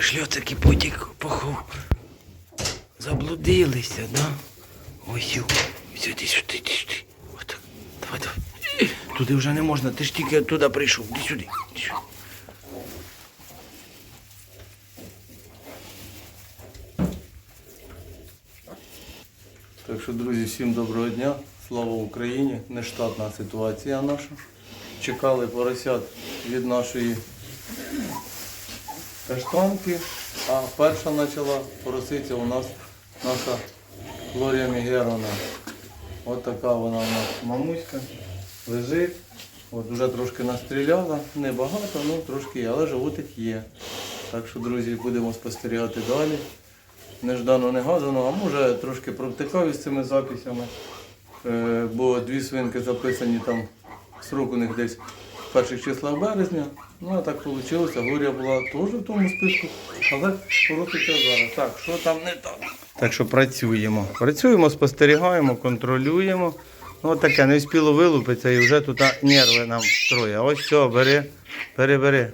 Ой, шльоцики потік похов. Заблудилися, да? Ось ю. Сюди, сюди, сюди. Отак. Давай, давай. Туди вже не можна, ти ж тільки туди прийшов. Іди сюди. Іди сюди. Так що, друзі, всім доброго дня. Слава Україні! Нештатна ситуація наша. Чекали поросят від нашої каштанки, а перша почала пороситися у нас наша Глорія Мігеровна. От така вона у нас мамуська. Лежить. От вже трошки настріляла, не багато, ну трошки є, але животик є. Так що, друзі, будемо спостерігати далі неждано негадано, а може трошки провтикав із цими записями, Е, бо дві свинки записані там, срок у них десь перших числах березня. Ну а так вийшло, Горя була теж в тому списку, але пороситься зараз. Так, що там не так? Так що працюємо. Працюємо, спостерігаємо, контролюємо. Ну таке, не встигло вилупитися і вже тут нерви нам строє. Ось все, бери, бери, бери.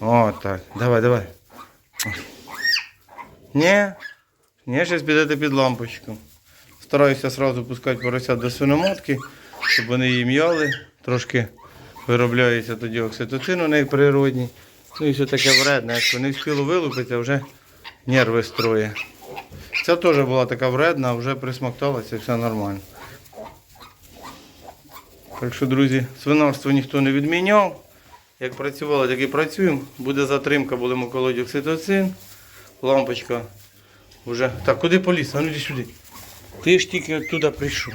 О, так. Давай, давай. Ні, ні, зараз підете під лампочку. Стараюся одразу пускати поросят до свиноматки, щоб вони її м'яли. Трошки виробляється тоді окситоцин у неї природній. Ну і все таке вредне. Якщо не встигло вилупитися, вже нерви строє. Ця теж була така вредна, вже присмокталася, все нормально. Так що, друзі, свинарство ніхто не відміняв. Як працювали, так і працюємо. Буде затримка, будемо колоти окситоцин. Лампочка вже. Так, куди поліз? А ну іди сюди. Ти ж тільки туди прийшов.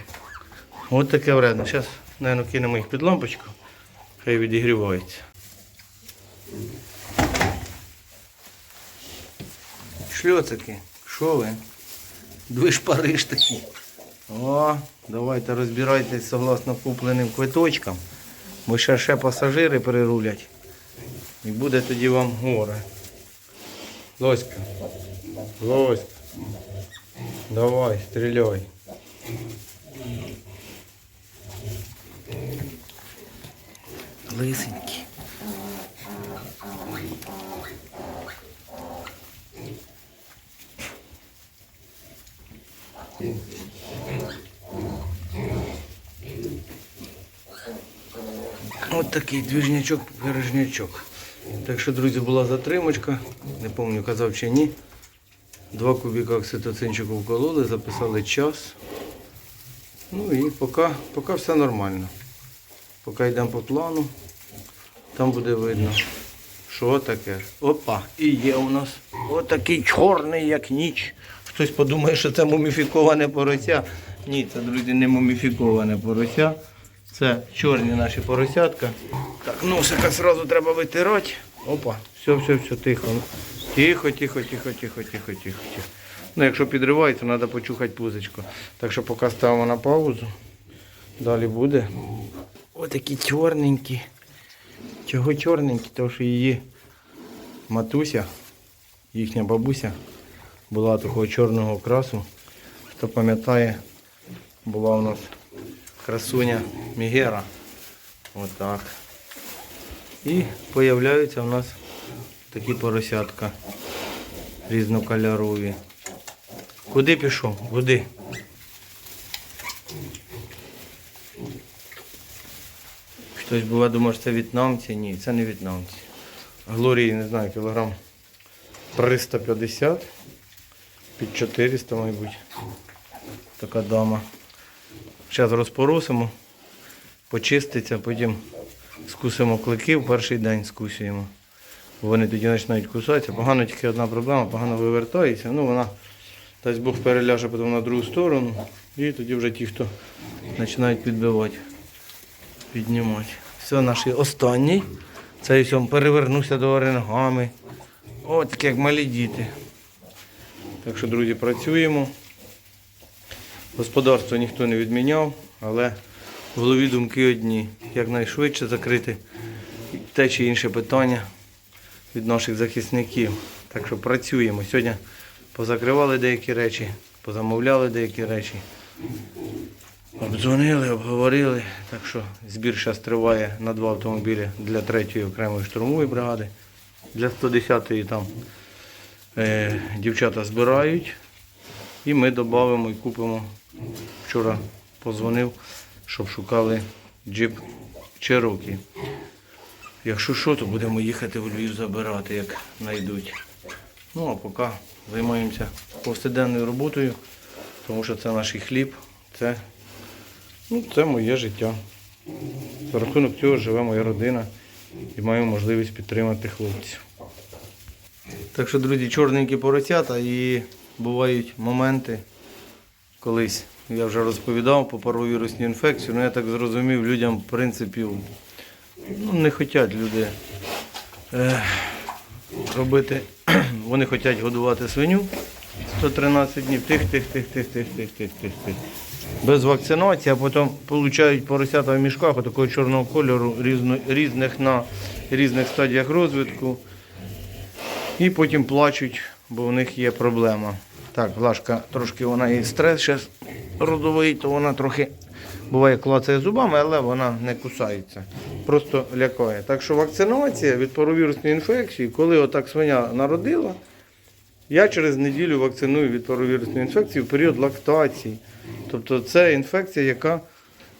От таке вредно. Зараз, мабуть, кинемо їх під лампочку. Хай відігрівається. Шльоцики, що ви? Ви ж Париж такі. О, давайте розбирайтесь согласно купленим квиточкам. Бо ще ще пасажири перерулять. І буде тоді вам горе. Лоська. Лоська. Давай, стреляй. Лисенькі. От такий двіжнячок, пирожнячок. Так що, друзі, була затримочка. Не пам'ятаю, казав чи ні. Два кубіка окситоцинчику вкололи, записали час. Ну і поки, поки все нормально. Поки йдемо по плану, там буде видно, що таке. Опа, і є у нас отакий чорний, як ніч. Хтось подумає, що це муміфіковане порося. Ні, це, друзі, не муміфіковане порося. Це чорні наші поросятка. Так, носика одразу треба витирати. Опа, все, все, все, тихо. Тихо, тихо, тихо, тихо, тихо, тихо, тихо. Ну, якщо підривається, треба почухати пузичко. Так що поки ставимо на паузу. Далі буде. Отакі чорненькі. Чого чорненькі? Тому що її матуся, їхня бабуся, була такого чорного красу. Хто пам'ятає, була у нас красуня Мігера. Отак. І появляються у нас такі поросятка різнокольорові. Куди пішов? Куди? Хтось бува думає, що це в'єтнамці. Ні, це не в'єтнамці. Глорії, не знаю, кілограм 350, під 400, мабуть. Така дама. Зараз розпоросимо, почиститься, потім скусимо клики, в перший день скусуємо. Вони тоді починають кусатися. Погано тільки одна проблема, погано вивертається. Ну вона, дасть Бог, переляже потім на другу сторону. І тоді вже ті, хто починають підбивати, піднімати. Все, наш останній. Цей сьом перевернувся до ногами. От як малі діти. Так що, друзі, працюємо. Господарство ніхто не відміняв, але голові думки одні. Якнайшвидше закрити те чи інше питання від наших захисників. Так що працюємо. Сьогодні позакривали деякі речі, позамовляли деякі речі. Обдзвонили, обговорили. Так що збір зараз триває на два автомобілі для третьої окремої штурмової бригади. Для 110-ї там е, дівчата збирають. І ми додамо і купимо. Вчора позвонив, щоб шукали джип Cherokee. Якщо що, то будемо їхати в Львів забирати, як знайдуть. Ну а поки займаємося повсякденною роботою, тому що це наш хліб, це, ну, це моє життя. За рахунок цього живе моя родина і маю можливість підтримати хлопців. Так що, друзі, чорненькі поросята і бувають моменти, колись я вже розповідав по паровірусній інфекції, ну я так зрозумів, людям, в принципі, ну, не хочуть люди е, робити, вони хочуть годувати свиню 113 днів, тих, тих, тих, тих, тих, тих, тих, тих, тих. Без вакцинації, а потім отримують поросята в мішках такого чорного кольору, різних на різних стадіях розвитку. І потім плачуть, бо в них є проблема. Так, Глашка трошки вона і стрес зараз родовий, то вона трохи буває клацає зубами, але вона не кусається. Просто лякає. Так що вакцинація від паровірусної інфекції, коли отак свиня народила, я через неділю вакциную від паровірусної інфекції в період лактації. Тобто це інфекція, яка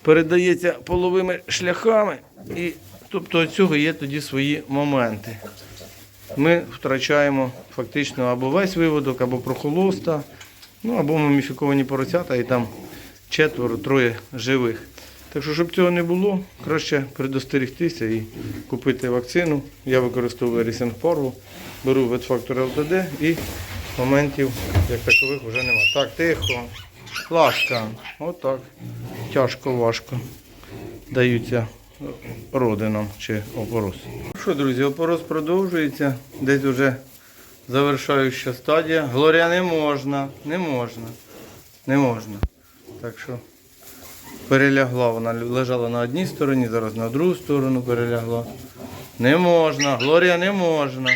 передається половими шляхами. І тобто від цього є тоді свої моменти ми втрачаємо фактично або весь виводок, або прохолоста, ну або муміфіковані поросята, і там четверо, троє живих. Так що, щоб цього не було, краще предостерегтися і купити вакцину. Я використовую Ресінг Парву, беру ветфактор ЛТД і моментів як такових вже нема. Так, тихо, ласка, отак. Тяжко, важко даються родинам чи опорос. Що, друзі, опорос продовжується. Десь вже завершаюча стадія. Глорія не можна, не можна, не можна. Так що перелягла, вона лежала на одній стороні, зараз на другу сторону перелягла. Не можна, Глорія не можна.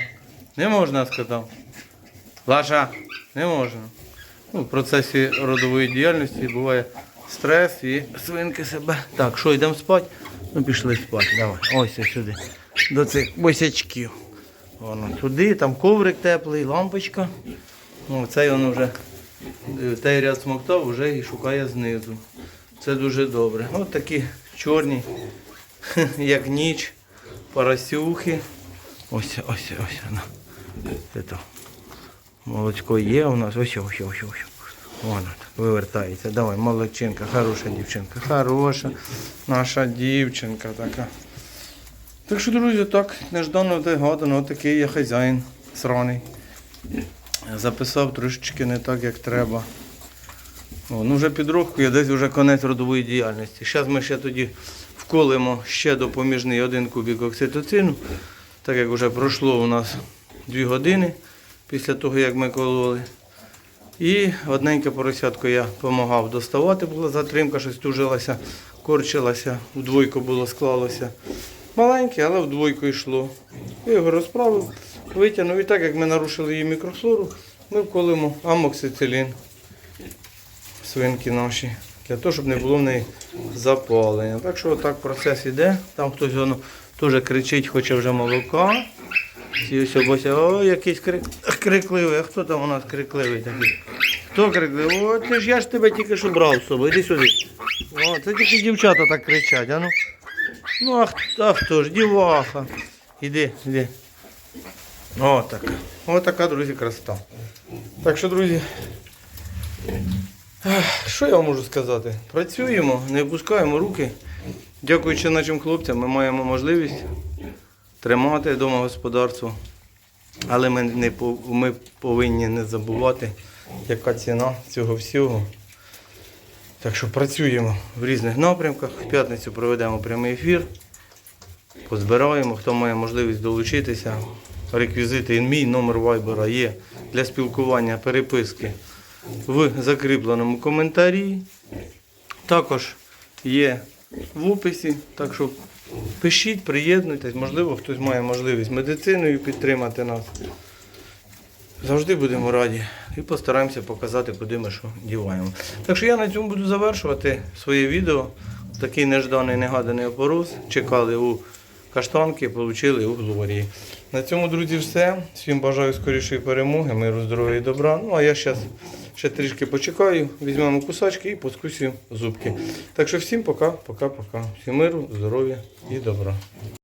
Не можна, сказав. Лаша, не можна. Ну, в процесі родової діяльності буває стрес і свинки себе. Так, що, йдемо спати? Ну, пішли спати. Давай. Ось сюди. До цих босячків. Воно туди, там коврик теплий, лампочка. Ну, цей він вже е, той ряд смоктав вже і шукає знизу. Це дуже добре. Ось такі чорні, як ніч, поросюхи. Ось, ось, ось вона. Це то. Молочко є у нас. Ось, ось, ось, ось. Вона вивертається. Давай, молодчинка, хороша дівчинка. Хороша наша дівчинка така. Так що, друзі, так, неждано гадано, такий я хазяїн сраний. Записав трошечки не так, як треба. О, ну вже підробку я десь вже конець родової діяльності. Зараз ми ще тоді вколимо ще допоміжний один кубик окситоцину, так як вже пройшло у нас 2 години після того, як ми кололи. І одненьке поросятко я допомагав доставати, була затримка, щось тужилася, корчилася, в двойку було склалося. Маленьке, але в двойку йшло. Я його розправив, витягнув. І так як ми нарушили її мікрофлору, ми вколимо амоксицилін свинки наші, для того, щоб не було в неї запалення. Так що отак процес іде. Там хтось воно теж кричить, хоче вже молока. Всі ось о, якийсь крик, крикливий. А хто там у нас крикливий такий? Хто крикливий? О, ти ж я ж тебе тільки що брав з собою. Іди сюди. О, це тільки дівчата так кричать, а ну. Ну а, хто- а хто ж, діваха. Іди, іди. О, так. О, така, друзі, красота. Так що, друзі, що я вам можу сказати? Працюємо, не опускаємо руки. Дякуючи нашим хлопцям, ми маємо можливість тримати домогосподарство. Але ми, не, ми повинні не забувати, яка ціна цього всього. Так що працюємо в різних напрямках. В п'ятницю проведемо прямий ефір. Позбираємо, хто має можливість долучитися. Реквізити і мій номер вайбера є для спілкування, переписки в закріпленому коментарі. Також є в описі. Так що пишіть, приєднуйтесь, можливо, хтось має можливість медициною підтримати нас. Завжди будемо раді і постараємося показати, куди ми що діваємо. Так що я на цьому буду завершувати своє відео. Такий нежданий негаданий опорос. Чекали у каштанки отримали у Глорії. На цьому, друзі, все. Всім бажаю скорішої перемоги, миру, здоров'я і добра. Ну а я зараз ще трішки почекаю, візьмемо кусачки і поскусю зубки. Так що всім пока, пока, пока. Всім миру, здоров'я і добра.